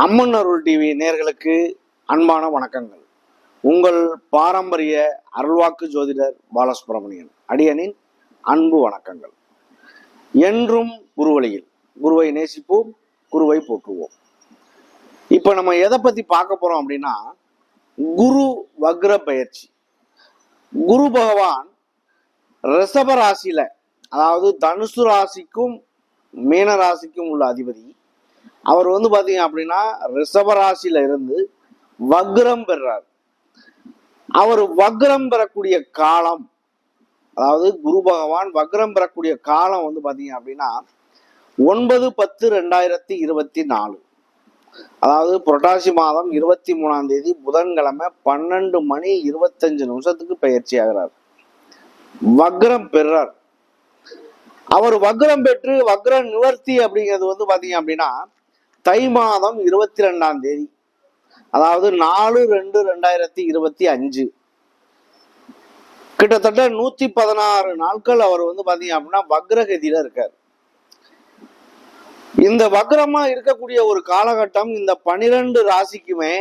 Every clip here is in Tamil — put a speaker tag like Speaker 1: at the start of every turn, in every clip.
Speaker 1: அம்மன் அருள் டிவி நேர்களுக்கு அன்பான வணக்கங்கள். உங்கள் பாரம்பரிய அருள்வாக்கு ஜோதிடர் பாலசுப்ரமணியன் அடியனின் அன்பு வணக்கங்கள். என்றும் குருவழியில் குருவை நேசிப்போம் குருவை போற்றுவோம். இப்போ நம்ம எதை பத்தி பார்க்க போறோம் அப்படின்னா குரு வக்ர பயிற்சி. குரு பகவான் ரிஷப ராசியில அதாவது தனுசு ராசிக்கும் மீன ராசிக்கும் உள்ள அதிபதி அவர் வந்து பாத்தீங்க அப்படின்னா ரிஷபராசியில இருந்து வக்ரம் பெறார். அவர் வக்ரம் பெறக்கூடிய காலம் அதாவது குரு பகவான் வக்ரம் பெறக்கூடிய காலம் வந்து பாத்தீங்க அப்படின்னா ஒன்பது பத்து ரெண்டாயிரத்தி இருபத்தி நாலு. அதாவது புரட்டாசி மாதம் இருபத்தி மூணாம் தேதி புதன்கிழமை பன்னெண்டு மணி இருபத்தஞ்சு நிமிஷத்துக்கு பயிற்சி ஆகிறார். வக்ரம் பெறார். அவர் வக்ரம் பெற்று வக்ர நிவர்த்தி அப்படிங்கிறது வந்து பாத்தீங்க அப்படின்னா தை மாதம் இருபத்தி ரெண்டாம் தேதி. அதாவது நாலு ரெண்டு ரெண்டாயிரத்தி இருபத்தி அஞ்சு. கிட்டத்தட்ட நூத்தி பதினாறு நாட்கள் அவர் வந்து பாத்தீங்க அப்படின்னா வக்ரகதியில இருக்கார். இந்த வக்ரமா இருக்கக்கூடிய ஒரு காலகட்டம் இந்த பனிரெண்டு ராசிக்குமே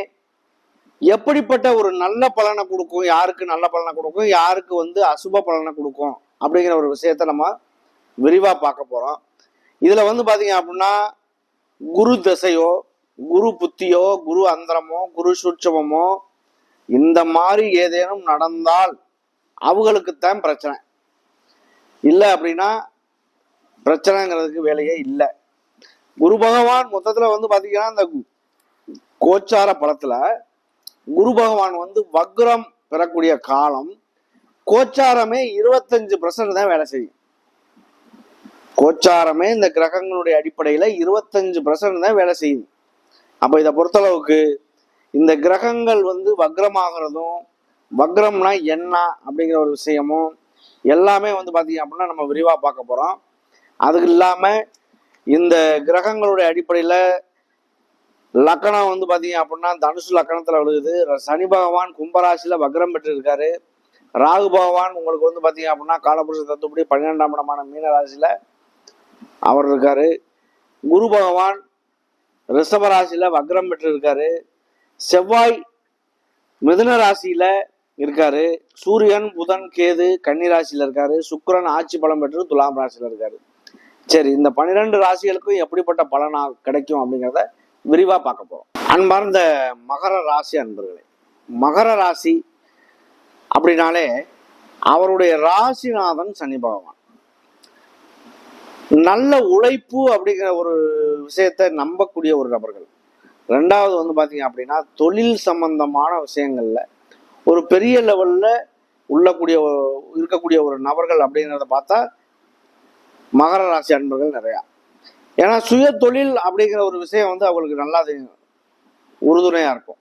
Speaker 1: எப்படிப்பட்ட ஒரு நல்ல பலனை கொடுக்கும் யாருக்கு நல்ல பலனை கொடுக்கும் யாருக்கு வந்து அசுப பலனை கொடுக்கும் அப்படிங்கிற ஒரு விஷயத்த நம்ம விரிவா பார்க்க போறோம். இதுல வந்து பாத்தீங்க அப்படின்னா குரு திசையோ குரு புத்தியோ குரு அந்தரமோ குரு சூட்சமோ இந்த மாதிரி ஏதேனும் நடந்தால் அவங்களுக்குத்தான் பிரச்சனை. இல்லை அப்படின்னா பிரச்சனைங்கிறதுக்கு வேலையே இல்லை. குரு பகவான் மொத்தத்தில் வந்து பார்த்தீங்கன்னா இந்த கோச்சார படத்தில் குரு பகவான் வந்து வக்ரம் பெறக்கூடிய காலம் கோச்சாரமே இருபத்தஞ்சு பர்சன்ட் தான் வேலை செய்யும். கோச்சாரமே இந்த கிரகங்களுடைய அடிப்படையில் இருபத்தஞ்சு பர்சன்ட் தான் வேலை செய்யுது. அப்போ இதை பொறுத்தளவுக்கு இந்த கிரகங்கள் வந்து வக்ரமாகிறதும் வக்ரம்னா என்ன அப்படிங்கிற ஒரு விஷயமும் எல்லாமே வந்து பார்த்தீங்க அப்படின்னா நம்ம விரிவாக பார்க்க போகிறோம் அதுக்கு இல்லாமல் இந்த கிரகங்களுடைய அடிப்படையில் லக்கணம் வந்து பார்த்தீங்க அப்படின்னா தனுசு லக்கணத்தில் விழுகுது சனி பகவான் கும்பராசியில் வக்ரம் பெற்றிருக்காரு. ராகு பகவான் உங்களுக்கு வந்து பார்த்தீங்க அப்படின்னா காலபுருஷ தத்துப்படி பன்னிரெண்டாம் இடமான மீன ராசியில அவர் இருக்காரு. குரு பகவான் ரிஷபராசியில வக்ரம் பெற்று இருக்காரு செவ்வாய் மிதுன ராசியில இருக்காரு. சூரியன் புதன் கேது கன்னி ராசியில் இருக்காரு. சுக்கிரன் ஆட்சி பலம் பெற்று துலாம் ராசியில இருக்காரு. சரி இந்த பன்னிரெண்டு ராசிகளுக்கும் எப்படிப்பட்ட பலனா கிடைக்கும் அப்படிங்கிறத விரிவா பார்க்க போறோம். அன்பார்ந்த மகர ராசி அன்பர்களே மகர ராசி அப்படின்னாலே அவருடைய ராசிநாதன் சனி பகவான். நல்ல உழைப்பு அப்படிங்கிற ஒரு விஷயத்தை நம்பக்கூடிய ஒரு நபர்கள். ரெண்டாவது வந்து பார்த்தீங்க அப்படின்னா தொழில் சம்பந்தமான விஷயங்களில் ஒரு பெரிய லெவலில் உள்ளக்கூடிய இருக்கக்கூடிய ஒரு நபர்கள் அப்படிங்கிறத பார்த்தா மகர ராசி அன்பர்கள் நிறையா. ஏன்னா சுய தொழில் அப்படிங்கிற ஒரு விஷயம் வந்து அவங்களுக்கு நல்லா உறுதுணையாக இருக்கும்.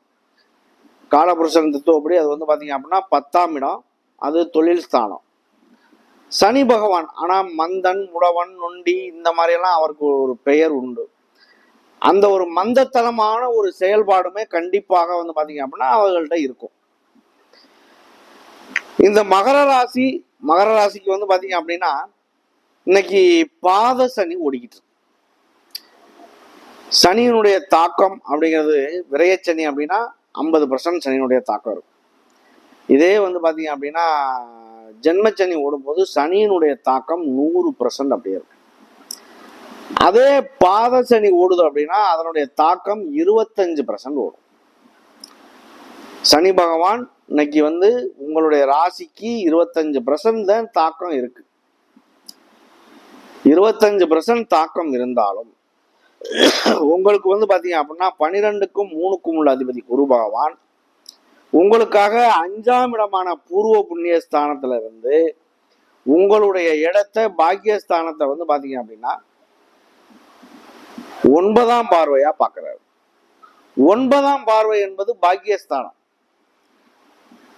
Speaker 1: காலபுருஷன் தத்துவப்படி அது வந்து பார்த்தீங்க அப்படின்னா பத்தாம் இடம் அது தொழில் ஸ்தானம். சனி பகவான் ஆனா மந்தன் முடவன் நொண்டி இந்த மாதிரி எல்லாம் அவருக்கு ஒரு பெயர் உண்டு. அந்த ஒரு மந்தத்தனமான ஒரு செயல்பாடுமே கண்டிப்பாக வந்து பாத்தீங்க அப்படின்னா அவர்கள்ட்ட இருக்கும். இந்த மகர ராசி மகர ராசிக்கு வந்து பாத்தீங்க அப்படின்னா இன்னைக்கு பாத சனி ஓடிக்கிட்டு இருக்கு. சனியினுடைய தாக்கம் அப்படிங்கிறது விரயச்சனி அப்படின்னா ஐம்பது பர்சன்ட் சனியினுடைய தாக்கம் இருக்கும். இதே வந்து பாத்தீங்க அப்படின்னா ஜென்மச்சனி ஓடும்போது சனியினுடைய தாக்கம் நூறு பர்சன்ட் அப்படியே இருக்கும் அதே பாத சனி ஓடுது அப்படின்னா அதனுடைய தாக்கம் இருபத்தஞ்சு பர்சன்ட் ஓடும். சனி பகவான் இன்னைக்கு வந்து உங்களுடைய ராசிக்கு இருபத்தஞ்சு பர்சன்ட் தான் தாக்கம் இருக்கு. இருபத்தஞ்சு பர்சன்ட் தாக்கம் இருந்தாலும் உங்களுக்கு வந்து பாத்தீங்க அப்படின்னா பனிரெண்டுக்கும் மூணுக்கும் உள்ள அதிபதி குரு பகவான். உங்களுக்காக அஞ்சாம் இடமான பூர்வ புண்ணிய ஸ்தானத்துல இருந்து உங்களுடைய இடத்தை பாக்கியஸ்தானத்தை வந்து பாத்தீங்க அப்படின்னா ஒன்பதாம் பார்வையா பாக்குறாரு. ஒன்பதாம் பார்வை என்பது பாக்கியஸ்தானம்.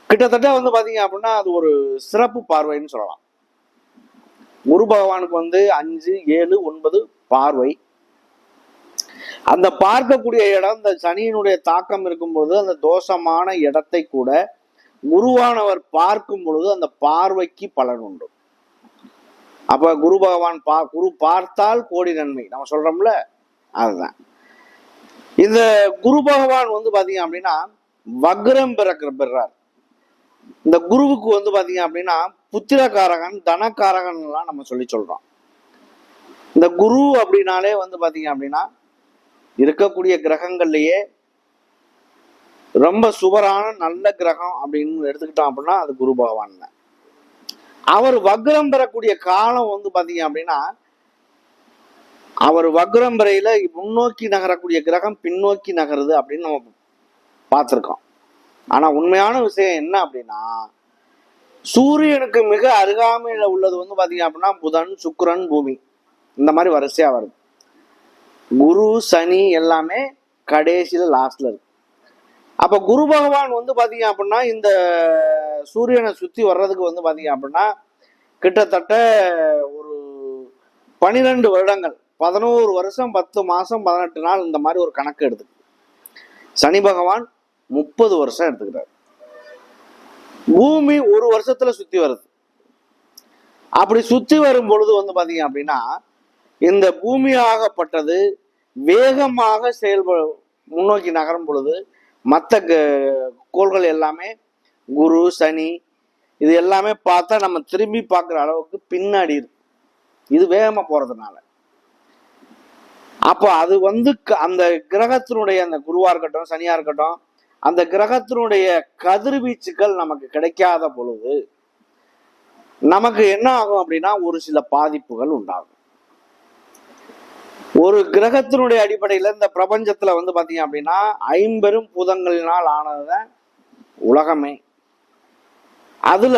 Speaker 1: கிட்டத்தட்ட வந்து பாத்தீங்க அப்படின்னா அது ஒரு சிறப்பு பார்வைன்னு சொல்லலாம். குரு பகவானுக்கு வந்து அஞ்சு ஏழு ஒன்பது பார்வை. அந்த பார்க்கக்கூடிய இடம் இந்த சனியினுடைய தாக்கம் இருக்கும் பொழுது அந்த தோஷமான இடத்தை கூட குருவானவர் பார்க்கும் பொழுது அந்த பார்வைக்கு பலன் உண்டு. அப்ப குரு பகவான் பா குரு பார்த்தால் கோடி நன்மை. நம்ம சொல்றோம்ல? அதுதான். இந்த குரு பகவான் வந்து பாத்தீங்க அப்படின்னா வக்ரம் பிறக்கிற பெறார் இந்த குருவுக்கு வந்து பாத்தீங்க அப்படின்னா புத்திரகாரகன் தனக்காரகன் எல்லாம் நம்ம சொல்லி சொல்றோம். இந்த குரு அப்படின்னாலே வந்து பாத்தீங்க அப்படின்னா இருக்கக்கூடிய கிரகங்கள்லயே ரொம்ப சுவரான நல்ல கிரகம் அப்படின்னு எடுத்துக்கிட்டோம் அப்படின்னா அது குரு பகவான் தான். அவர் வக்ரம் பெறக்கூடிய காலம் வந்து பாத்தீங்க அப்படின்னா அவர் வக்ரம் பெறையில முன்னோக்கி நகரக்கூடிய கிரகம் பின்னோக்கி நகருது அப்படின்னு நம்ம பார்த்துருக்கோம். ஆனா உண்மையான விஷயம் என்ன அப்படின்னா சூரியனுக்கு மிக அருகாமையில உள்ளது வந்து பாத்தீங்க அப்படின்னா புதன் சுக்கிரன் பூமி. இந்த மாதிரி வரிசையா வருது. குரு சனி எல்லாமே கடைசியில் லாஸ்ட்ல இருக்கு. அப்ப குரு பகவான் வந்து பாத்தீங்க அப்படின்னா இந்த சூரியனை சுத்தி வர்றதுக்கு வந்து பாத்தீங்க அப்படின்னா கிட்டத்தட்ட ஒரு பனிரெண்டு வருடங்கள் பதினோரு வருஷம் பத்து மாசம் பதினெட்டு நாள் இந்த மாதிரி ஒரு கணக்கு எடுத்து. சனி பகவான் முப்பது வருஷம் எடுத்துக்கிறார் பூமி ஒரு வருஷத்துல சுத்தி வருது. அப்படி சுத்தி வரும் பொழுது வந்து பாத்தீங்க அப்படின்னா இந்த பூமியாகப்பட்டது வேகமாக செயல்ப முன்னோக்கி நகரும் பொழுது மற்ற கோள்கள் எல்லாமே குரு சனி இது எல்லாமே பார்த்தா நம்ம திரும்பி பார்க்குற அளவுக்கு பின்னாடி இருக்கு. இது வேகமாக போகிறதுனால அப்போ அது வந்து க- அந்த கிரகத்தினுடைய அந்த குருவாக இருக்கட்டும் சனியாக இருக்கட்டும் அந்த கிரகத்தினுடைய கதிர்வீச்சுக்கள் நமக்கு கிடைக்காத பொழுது நமக்கு என்ன ஆகும் அப்படின்னா ஒரு சில பாதிப்புகள் உண்டாகும். ஒரு கிரகத்தினுடைய அடிப்படையில இந்த பிரபஞ்சத்துல வந்து பாத்தீங்க அப்படின்னா ஐம்பெரும் பூதங்களினால் ஆனதுதான் உலகமே. அதுல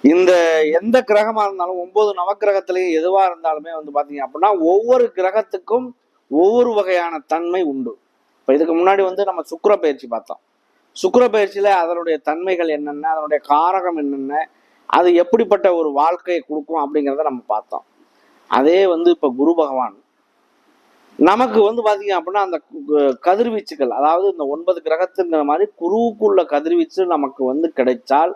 Speaker 1: இந்த எந்த கிரகமா இருந்தாலும் ஒன்பது நவக்கிரகத்திலையும் எதுவா இருந்தாலுமே வந்து பாத்தீங்க அப்படின்னா ஒவ்வொரு கிரகத்துக்கும் ஒவ்வொரு வகையான தன்மை உண்டு. இப்ப இதுக்கு முன்னாடி வந்து நம்ம சுக்கிர பயிற்சி பார்த்தோம். சுக்கிர பயிற்சியில அதனுடைய தன்மைகள் என்னென்ன அதனுடைய காரகம் என்னென்ன அது எப்படிப்பட்ட ஒரு வாழ்க்கையை கொடுக்கும் அப்படிங்கிறத நம்ம பார்த்தோம். அதே வந்து இப்ப குரு பகவான் நமக்கு வந்து பாத்தீங்க அப்படின்னா அந்த கு- கதிர்வீச்சுகள் அதாவது இந்த ஒன்பது கிரகத்துங்கிற மாதிரி குருவுக்குள்ள கதிர்வீச்சு நமக்கு வந்து கிடைச்சால்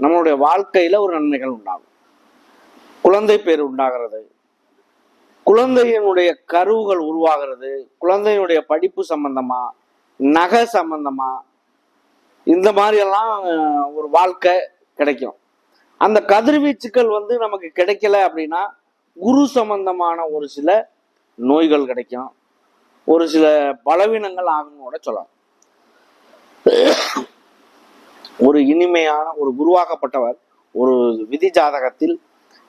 Speaker 1: நம்மளுடைய வாழ்க்கையில ஒரு நன்மைகள் உண்டாகும். குழந்தை பேர் உண்டாகிறது. குழந்தையினுடைய கருவுகள் உருவாகிறது. குழந்தையினுடைய படிப்பு சம்பந்தமா நகை சம்பந்தமா இந்த மாதிரியெல்லாம் ஒரு வாழ்க்கை கிடைக்கும். அந்த கதிர்வீச்சுக்கள் வந்து நமக்கு கிடைக்கல அப்படின்னா குரு சம்பந்தமான ஒரு சில நோய்கள் கிடைக்கும். ஒரு சில பலவீனங்கள் ஆகும்னு கூட சொல்லலாம். ஒரு இனிமையான ஒரு குருவாக்கப்பட்டவர் ஒரு விதி ஜாதகத்தில்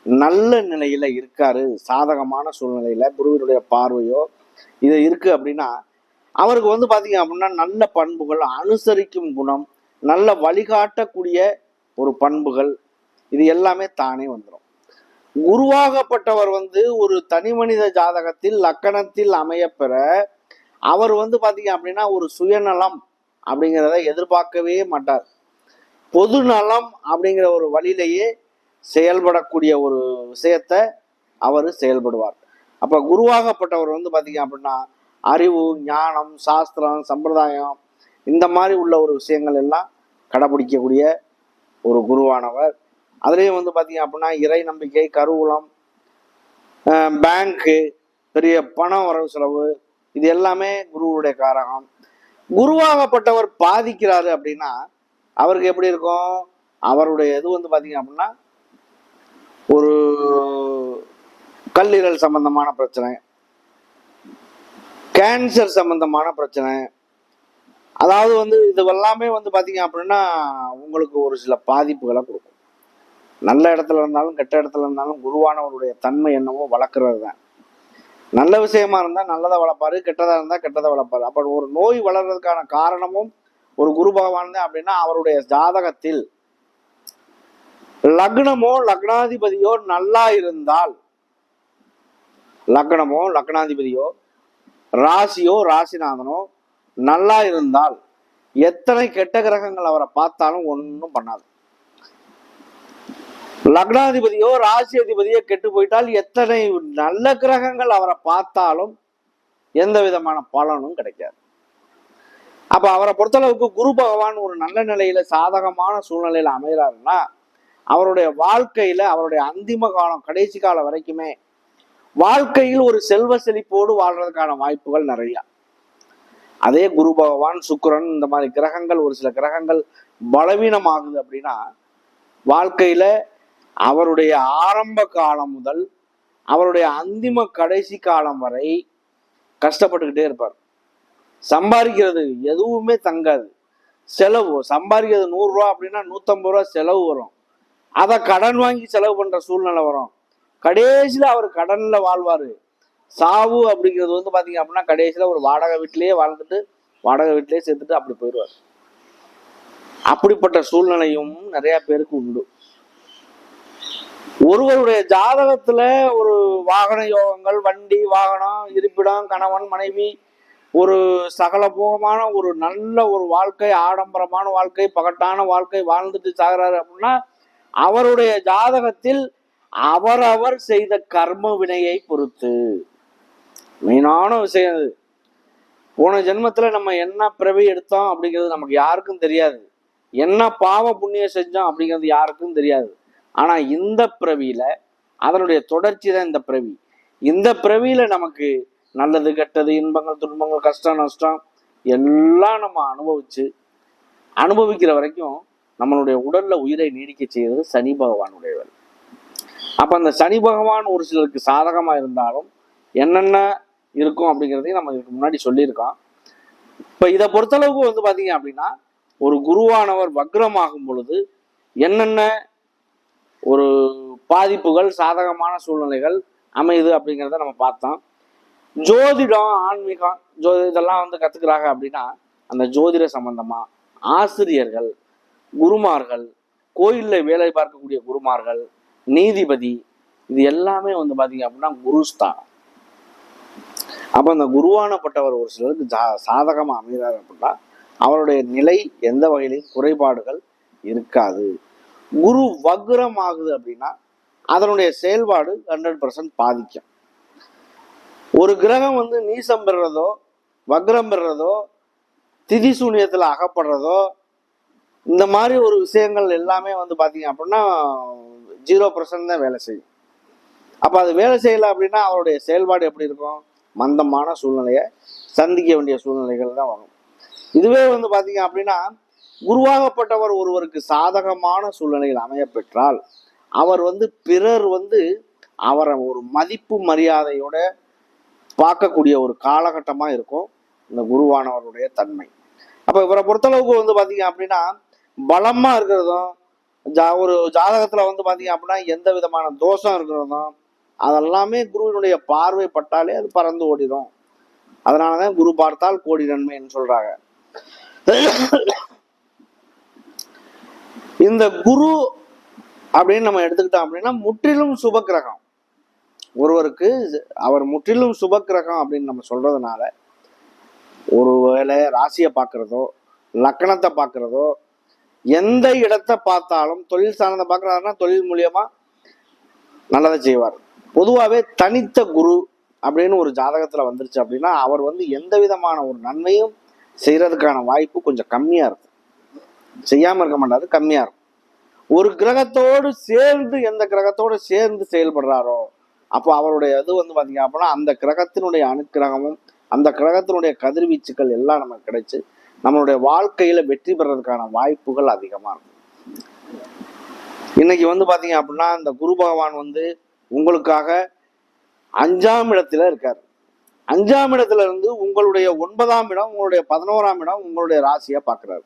Speaker 1: நல்ல நிலையில இருக்காரு. சாதகமான சூழ்நிலையில குருவினுடைய பார்வையோ இது இருக்கு அப்படின்னா அவருக்கு வந்து பாத்தீங்க அப்படின்னா நல்ல பண்புகள் அனுசரிக்கும் குணம் நல்ல வழிகாட்டக்கூடிய ஒரு பண்புகள் இது எல்லாமே தானே வந்துடும் குருவாகப்பட்டவர் வந்து ஒரு தனி மனித ஜாதகத்தில் லக்கணத்தில் அமையப்பெற அவர் வந்து பாத்தீங்க அப்படின்னா ஒரு சுயநலம் அப்படிங்கிறத எதிர்பார்க்கவே மாட்டார். பொது நலம் அப்படிங்கிற ஒரு வழியிலேயே செயல்படக்கூடிய ஒரு விஷயத்த அவர் செயல்படுவார். அப்ப குருவாகப்பட்டவர் வந்து பாத்தீங்க அப்படின்னா அறிவு ஞானம் சாஸ்திரம் சம்பிரதாயம் இந்த மாதிரி உள்ள ஒரு விஷயங்கள் எல்லாம் கடைபிடிக்கக்கூடிய ஒரு குருவானவர். அதுலேயும் வந்து பார்த்தீங்க அப்படின்னா இறை நம்பிக்கை கருவூலம் பேங்க்கு பெரிய பணம் வரவு செலவு இது எல்லாமே குருவுடைய காரகம். குருவாகப்பட்டவர் பாதிக்கிறாரு அப்படின்னா அவருக்கு எப்படி இருக்கும்? அவருடைய இது வந்து பார்த்தீங்க அப்படின்னா ஒரு கல்லீரல் சம்பந்தமான பிரச்சனை கேன்சர் சம்பந்தமான பிரச்சனை அதாவது வந்து இது எல்லாமே வந்து பார்த்தீங்க அப்படின்னா உங்களுக்கு ஒரு சில பாதிப்புகளை கொடுக்கும். நல்ல இடத்துல இருந்தாலும் கெட்ட இடத்துல இருந்தாலும் குருவானவருடைய தன்மை என்னவோ வளர்க்கறது தான் நல்ல விஷயமா இருந்தால் நல்லதை வளர்ப்பாரு கெட்டதா இருந்தால் கெட்டதை வளர்ப்பாரு. அப்ப ஒரு நோய் வளர்றதுக்கான காரணமும் ஒரு குரு பகவான் தான் அப்படின்னா அவருடைய ஜாதகத்தில் லக்னமோ லக்னாதிபதியோ நல்லா இருந்தால் லக்னமோ லக்னாதிபதியோ ராசியோ ராசிநாதனோ நல்லா இருந்தால் எத்தனை கெட்ட கிரகங்கள் அவரை பார்த்தாலும் ஒன்றும் பண்ணாது. லக்னாதிபதியோ ராசி அதிபதியோ கெட்டு போயிட்டால் எத்தனை நல்ல கிரகங்கள் அவரை பார்த்தாலும் எந்த விதமான பலனும் கிடைக்காது. அப்ப அவரை பொறுத்தளவுக்கு குரு பகவான் ஒரு நல்ல நிலையில சாதகமான சூழ்நிலையில அமைகிறாருன்னா அவருடைய வாழ்க்கையில அவருடைய அந்திம காலம் கடைசி காலம் வரைக்குமே வாழ்க்கையில் ஒரு செல்வ செழிப்போடு வாழ்றதுக்கான வாய்ப்புகள் நிறைய. அதே குரு பகவான் சுக்கிரன் இந்த மாதிரி கிரகங்கள் ஒரு சில கிரகங்கள் பலவீனமாகுது அப்படின்னா வாழ்க்கையில அவருடைய ஆரம்ப காலம் முதல் அவருடைய அந்திம கடைசி காலம் வரை கஷ்டப்பட்டுக்கிட்டே இருப்பார். சம்பாதிக்கிறது எதுவுமே தங்காது. செலவு சம்பாதிக்கிறது நூறுரூவா அப்படின்னா நூற்றம்பது ரூபா செலவு வரும். அதை கடன் வாங்கி செலவு பண்ணுற சூழ்நிலை வரும். கடைசியில் அவர் கடனில் வாழ்வார். சாவு அப்படிங்கிறது வந்து பார்த்தீங்க அப்படின்னா கடைசியில் ஒரு வாடகை வீட்டிலேயே வாழ்ந்துட்டு வாடகை வீட்டிலேயே சேர்த்துட்டு அப்படி போயிடுவார். அப்படிப்பட்ட சூழ்நிலையும் நிறையா பேருக்கு உண்டு. ஒருவருடைய ஜாதகத்துல ஒரு வாகன யோகங்கள் வண்டி வாகனம் இருப்பிடம் கணவன் மனைவி ஒரு சகலபோகமான ஒரு நல்ல ஒரு வாழ்க்கை ஆடம்பரமான வாழ்க்கை பகட்டான வாழ்க்கை வாழ்ந்துட்டு சாகிறாரு அப்படின்னா அவருடைய ஜாதகத்தில் அவரவர் செய்த கர்ம வினையை பொறுத்து. மெயினான விஷயம் அது. போன ஜென்மத்துல நம்ம என்ன பிறவி எடுத்தோம் அப்படிங்கிறது நமக்கு யாருக்கும் தெரியாது. என்ன பாவ புண்ணியம் செஞ்சோம் அப்படிங்கிறது யாருக்கும் தெரியாது. ஆனா இந்த பிறவியில அதனுடைய தொடர்ச்சி தான் இந்த பிறவி. இந்த பிறவியில நமக்கு நல்லது கெட்டது இன்பங்கள் துன்பங்கள் கஷ்டம் நஷ்டம் எல்லாம் நம்ம அனுபவிச்சு அனுபவிக்கிற வரைக்கும் நம்மளுடைய உடல்ல உயிரை நீடிக்க செய்கிறது சனி பகவானுடைய வேலை அப்ப அந்த சனி பகவான் ஒரு சிலருக்கு சாதகமா இருந்தாலும் என்னென்ன இருக்கும் அப்படிங்கிறதையும் நம்ம இதுக்கு முன்னாடி சொல்லியிருக்கோம். இப்ப இதை பொறுத்தளவுக்கு வந்து பாத்தீங்க அப்படின்னா ஒரு குருவானவர் வக்ரமாகும் பொழுது என்னென்ன ஒரு பாதிப்புகள் சாதகமான சூழ்நிலைகள் அமையுது அப்படிங்கிறத நம்ம பார்த்தோம். ஜோதிடம் ஆன்மீகம் ஜோ இதெல்லாம் வந்து கத்துக்கிறாங்க அப்படின்னா அந்த ஜோதிட சம்பந்தமா ஆசிரியர்கள் குருமார்கள் கோயிலில் வேலை பார்க்கக்கூடிய குருமார்கள் நீதிபதி இது எல்லாமே வந்து பாத்தீங்க அப்படின்னா குருஸ்தானம். அப்ப அந்த குருவானப்பட்டவர் ஒரு சிலருக்கு ஜா சாதகமா அமைகிறார் அப்படின்னா அவருடைய நிலை எந்த வகையிலையும் குறைபாடுகள் இருக்காது. குரு வக்ரம் ஆகுது அப்படின்னா அதனுடைய செயல்பாடு ஹண்ட்ரட் பர்சன்ட் பாதிக்கும். ஒரு கிரகம் வந்து நீசம் பெறுறதோ வக்ரம் பெறுறதோ திதி சூன்யத்தில் அகப்படுறதோ இந்த மாதிரி ஒரு விஷயங்கள் எல்லாமே வந்து பார்த்தீங்க அப்படின்னா ஜீரோ பர்சன்ட் தான் வேலை செய்யும். அப்போ அது வேலை செய்யலை அப்படின்னா அவருடைய செயல்பாடு எப்படி இருக்கும்? மந்தமான சூழ்நிலையை சந்திக்க வேண்டிய சூழ்நிலைகள் தான் வரும். இதுவே வந்து பார்த்தீங்க அப்படின்னா குருவாகப்பட்டவர் ஒருவருக்கு சாதகமான சூழ்நிலையில் அமைய பெற்றால் அவர் வந்து பிறர் வந்து அவரை ஒரு மதிப்பு மரியாதையோட பார்க்கக்கூடிய ஒரு காலகட்டமாக இருக்கும். இந்த குருவானவருடைய தன்மை. அப்போ இவரை பொறுத்தளவுக்கு வந்து பார்த்தீங்க அப்படின்னா பலமாக இருக்கிறதும் ஜா ஒரு ஜாதகத்தில் வந்து பார்த்தீங்க அப்படின்னா எந்த விதமான தோஷம் இருக்கிறதும் அதெல்லாமே குருவினுடைய பார்வை பட்டாலே அது பறந்து ஓடிடும். அதனாலதான் குரு பார்த்தால் கோடி நன்மைன்னு சொல்கிறாங்க இந்த குரு அப்படின்னு நம்ம எடுத்துக்கிட்டோம் அப்படின்னா முற்றிலும் சுப கிரகம் ஒருவருக்கு அவர் முற்றிலும் சுப கிரகம் அப்படின்னு நம்ம சொல்றதுனால ஒரு வேளை ராசியை பார்க்கறதோ லக்கணத்தை பார்க்கறதோ எந்த இடத்தை பார்த்தாலும் தொழில் சார்ந்த பார்க்கறாருன்னா தொழில் மூலியமா நல்லதை செய்வார். பொதுவாகவே தனித்த குரு அப்படின்னு ஒரு ஜாதகத்தில் வந்துருச்சு அப்படின்னா அவர் வந்து எந்த விதமான ஒரு நன்மையும் செய்கிறதுக்கான வாய்ப்பு கொஞ்சம் கம்மியாக இருக்கும் செய்யாம இருக்க மாட்டாரு கம்மியா இருக்கும். ஒரு கிரகத்தோடு சேர்ந்து எந்த கிரகத்தோடு சேர்ந்து செயல்படுறாரோ அப்போ அவருடைய இது வந்து பாத்தீங்க அப்படின்னா அந்த கிரகத்தினுடைய அணுக்கிரகமும் அந்த கிரகத்தினுடைய கதிர்வீச்சுக்கள் எல்லாம் நமக்கு கிடைச்சு நம்மளுடைய வாழ்க்கையில வெற்றி பெறதுக்கான வாய்ப்புகள் அதிகமா இருக்கும். இன்னைக்கு வந்து பாத்தீங்க அப்படின்னா இந்த குரு பகவான் வந்து உங்களுக்காக அஞ்சாம் இடத்துல இருக்காரு. அஞ்சாம் இடத்துல இருந்து உங்களுடைய ஒன்பதாம் இடம் உங்களுடைய பதினோராம் இடம் உங்களுடைய ராசியை பார்க்குறாரு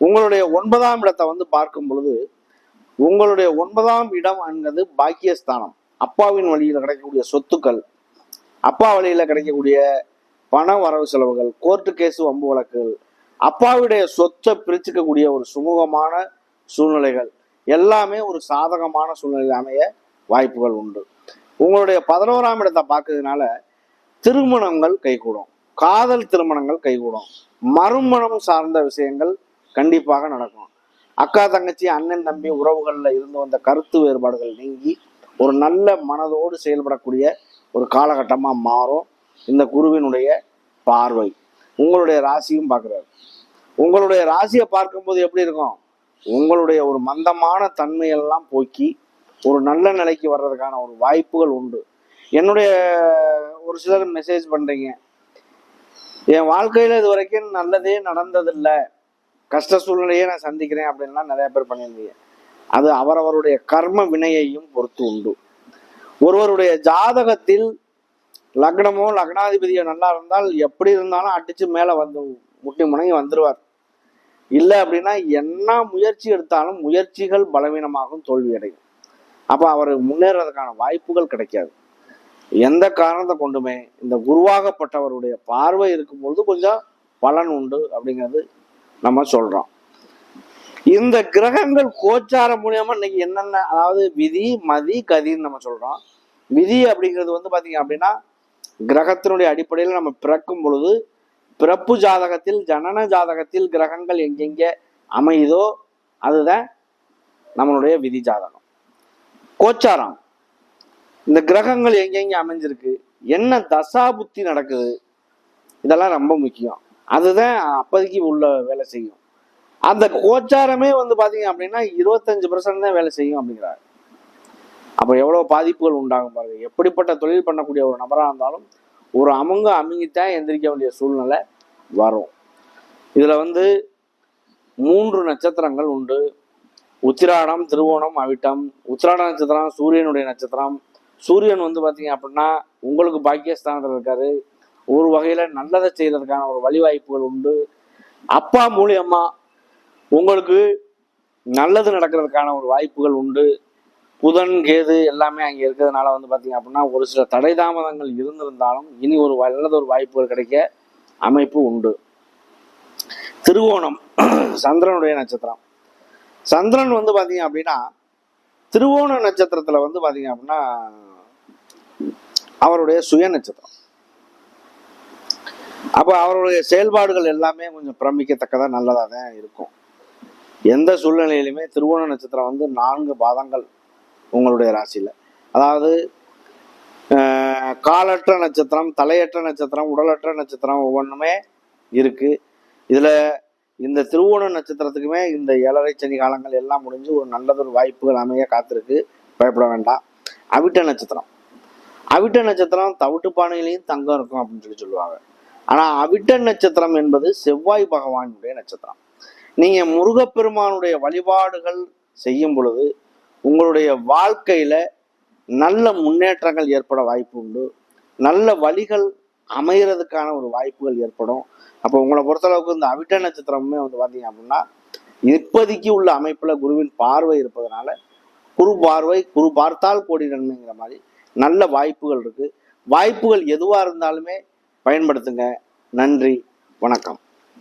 Speaker 1: உங்களுடைய ஒன்பதாம் இடத்தை வந்து பார்க்கும் பொழுது உங்களுடைய ஒன்பதாம் இடம் என்பது பாக்கியஸ்தானம். அப்பாவின் வழியில் கிடைக்கக்கூடிய சொத்துக்கள் அப்பா வழியில் கிடைக்கக்கூடிய பண வரவு செலவுகள் கோர்ட்டு கேஸ் வம்பு வழக்குகள் அப்பாவுடைய சொத்தை பிரிச்சுக்கக்கூடிய ஒரு சுமூகமான சூழ்நிலைகள் எல்லாமே ஒரு சாதகமான சூழ்நிலை அமைய வாய்ப்புகள் உண்டு. உங்களுடைய பதினோராம் இடத்தை பார்க்கறதுனால திருமணங்கள் கைகூடும். காதல் திருமணங்கள் கைகூடும். மறுமணம் சார்ந்த விஷயங்கள் கண்டிப்பாக நடக்கும். அக்கா தங்கச்சி அண்ணன் தம்பி உறவுகளில் இருந்து வந்த கருத்து வேறுபாடுகள் நீங்கி ஒரு நல்ல மனதோடு செயல்படக்கூடிய ஒரு காலகட்டமாக மாறும். இந்த குருவினுடைய பார்வை. உங்களுடைய ராசியும் பார்க்குறாரு. உங்களுடைய ராசியை பார்க்கும்போது எப்படி இருக்கும்? உங்களுடைய ஒரு மந்தமான தன்மையெல்லாம் போக்கி ஒரு நல்ல நிலைக்கு வர்றதுக்கான ஒரு வாய்ப்புகள் உண்டு. என்னுடைய ஒரு சிலர் மெசேஜ் பண்ணுறீங்க என் வாழ்க்கையில் இது வரைக்கும் நல்லதே நடந்ததில்லை. கஷ்ட சூழ்நிலையே நான் சந்திக்கிறேன் அப்படின்லாம் நிறைய பேர் பண்ணியிருந்தீங்க. அது அவரவருடைய கர்ம வினையையும் பொறுத்து உண்டு. ஒருவருடைய ஜாதகத்தில் லக்னமோ லக்னாதிபதியோ நல்லா இருந்தால் எப்படி இருந்தாலும் அடிச்சு மேலே வந்து முட்டி முனைங்கி வந்துடுவார் இல்லை அப்படின்னா என்ன முயற்சி எடுத்தாலும் முயற்சிகள் பலவீனமாகும் தோல்வி அடையும் அப்போ அவர் முன்னேறதுக்கான வாய்ப்புகள் கிடைக்காது. எந்த காரணத்தை கொண்டுமே இந்த உருவாகப்பட்டவருடைய பார்வை இருக்கும்பொழுது கொஞ்சம் பலன் உண்டு அப்படிங்கிறது நம்ம சொல்றோம். இந்த கிரகங்கள் கோச்சாரம் மூலியமா இன்னைக்கு என்னென்ன அதாவது விதி மதி கதின்னு நம்ம சொல்றோம். விதி அப்படிங்கிறது வந்து பாத்தீங்க அப்படின்னா கிரகத்தினுடைய அடிப்படையில் நம்ம பிறக்கும் பொழுது பிறப்பு ஜாதகத்தில் ஜனன ஜாதகத்தில் கிரகங்கள் எங்கெங்கே அமையுதோ அதுதான் நம்மளுடைய விதி ஜாதகம். கோச்சாரம். இந்த கிரகங்கள் எங்கெங்க அமைஞ்சிருக்கு என்ன தசா புத்தி நடக்குது இதெல்லாம் ரொம்ப முக்கியம். அதுதான் அப்போதைக்கு உள்ள வேலை செய்யும். அந்த கோச்சாரமே வந்து பார்த்தீங்க அப்படின்னா இருபத்தஞ்சு பர்சன்ட் தான் வேலை செய்யும் அப்படிங்கிறாரு. அப்போ எவ்வளோ பாதிப்புகள் உண்டாகும் பாருங்க. எப்படிப்பட்ட தொழில் பண்ணக்கூடிய ஒரு நபராக இருந்தாலும் ஒரு அமுங்க அமுங்கித்தான் எந்திரிக்க வேண்டிய சூழ்நிலை வரும். இதில் வந்து மூன்று நட்சத்திரங்கள் உண்டு. உத்திராடம் திருவோணம் அவிட்டம். உத்திராட நட்சத்திரம் சூரியனுடைய நட்சத்திரம். சூரியன் வந்து பார்த்தீங்க அப்படின்னா உங்களுக்கு பாக்கியஸ்தானத்தில் இருக்காரு. ஒரு வகையில் நல்லதை செய்கிறதுக்கான ஒரு வழிவாய்ப்புகள் உண்டு. அப்பா மூலியமா உங்களுக்கு நல்லது நடக்கிறதுக்கான ஒரு வாய்ப்புகள் உண்டு. புதன் கேது எல்லாமே அங்கே இருக்கிறதுனால வந்து பார்த்தீங்க அப்படின்னா ஒரு சில தடை தாமதங்கள் இருந்திருந்தாலும் இனி ஒரு நல்லது ஒரு வாய்ப்புகள் கிடைக்க அமைப்பு உண்டு. திருவோணம் சந்திரனுடைய நட்சத்திரம். சந்திரன் வந்து பார்த்தீங்க அப்படின்னா திருவோண நட்சத்திரத்தில் வந்து பார்த்தீங்க அப்படின்னா அவருடைய சுய நட்சத்திரம். அப்போ அவருடைய செயல்பாடுகள் எல்லாமே கொஞ்சம் பிரமிக்கத்தக்கதாக நல்லதாக தான் இருக்கும். எந்த சூழ்நிலையிலுமே திருவோண நட்சத்திரம் வந்து நான்கு பாதங்கள் உங்களுடைய ராசியில். அதாவது ஆஹ், காலற்ற நட்சத்திரம் தலையற்ற நட்சத்திரம் உடலற்ற நட்சத்திரம் ஒவ்வொன்றுமே இருக்கு. இதில் இந்த திருவோண நட்சத்திரத்துக்குமே இந்த ஏழரை சனி காலங்கள் எல்லாம் முடிஞ்சு ஒரு நல்லதொரு வாய்ப்புகள் அமைய காத்திருக்கு. பயப்பட வேண்டாம். அவிட்ட நட்சத்திரம். அவிட்ட நட்சத்திரம் தவிட்டு பானையிலையும் தங்கம் இருக்கும் அப்படின்னு சொல்லி சொல்லுவாங்க. ஆனால் அவிட்ட நட்சத்திரம் என்பது செவ்வாய் பகவானுடைய நட்சத்திரம். நீங்கள் முருகப்பெருமானுடைய வழிபாடுகள் செய்யும் பொழுது உங்களுடைய வாழ்க்கையில் நல்ல முன்னேற்றங்கள் ஏற்பட வாய்ப்பு உண்டு. நல்ல வழிகள் அமைகிறதுக்கான ஒரு வாய்ப்புகள் ஏற்படும். அப்போ உங்களை பொறுத்தளவுக்கு இந்த அவிட்ட நட்சத்திரமுமே வந்து பார்த்தீங்க அப்படின்னா இப்போதைக்கு உள்ள அமைப்பில் குருவின் பார்வை இருப்பதனால குரு பார்வை குரு பார்த்தால் கோடி நன்மைங்கிற மாதிரி நல்ல வாய்ப்புகள் இருக்குது வாய்ப்புகள் எதுவாக இருந்தாலுமே பயன்படுத்துங்க. நன்றி. வணக்கம்.